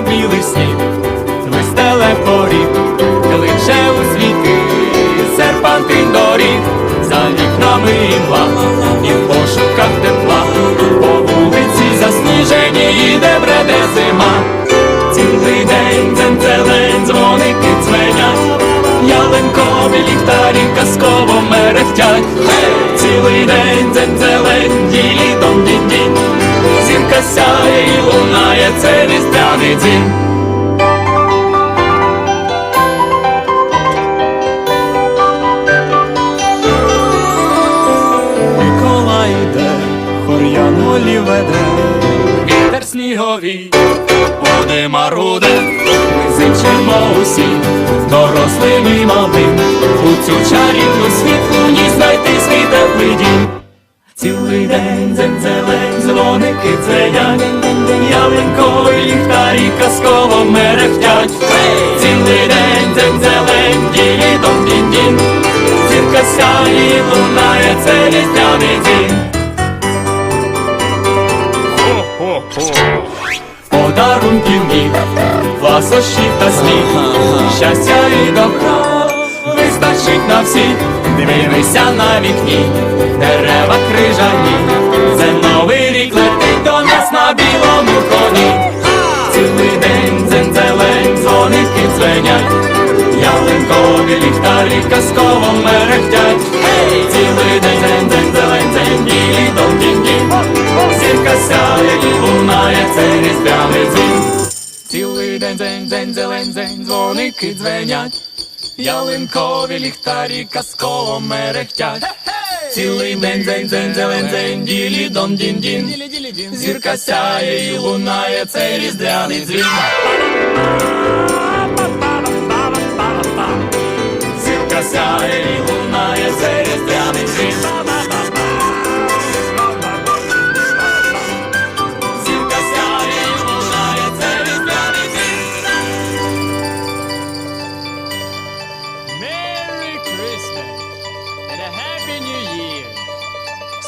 білий сніг, вистеле поріг, кличе у світи, серпантин доріг, за вікнами імла, і в пошуках тепла, по вулиці засніжені їде бреде зима. Цілий день дзензелень, дзвоники дзвенять, ялинкові ліхтарі лунає, це різдвяний дзвін. Миколай йде, хор'ян волі веде, вітер сніговий, води маруде, ми зичимо усі, дорослим і малим, у цю чарівну світлу ні знайти свій теплий дім. Цілий день дзензелень, дзвоники дзвенять, ялинкові ліхтарі казково мерехтять. Цілий день дзензелень, ділі дом дінь дінь Зірка сяє лунає, це різдвяний дім. Подарунків міг, ласощів та сміх, щастя і добра вистачить на всіх. Дивися на вікні, дерева крижані, дзвенять, ялинкові ліхтарі казково мерехтять. Цілий день дзень, дзень, зелень, дзень, білі дом дінь дінь Зірка сяє і лунає, це різдвяний дзвін. Цілий день, дзень, дзень, зелень, дзень, дзвоники дзвенять. Ялинкові ліхтарі казково мерехтять. Цілий день, дзень, дзень, зелень, дзень, ділі дон дін дін Зірка сяє і лунає, це різдвяний дзвін.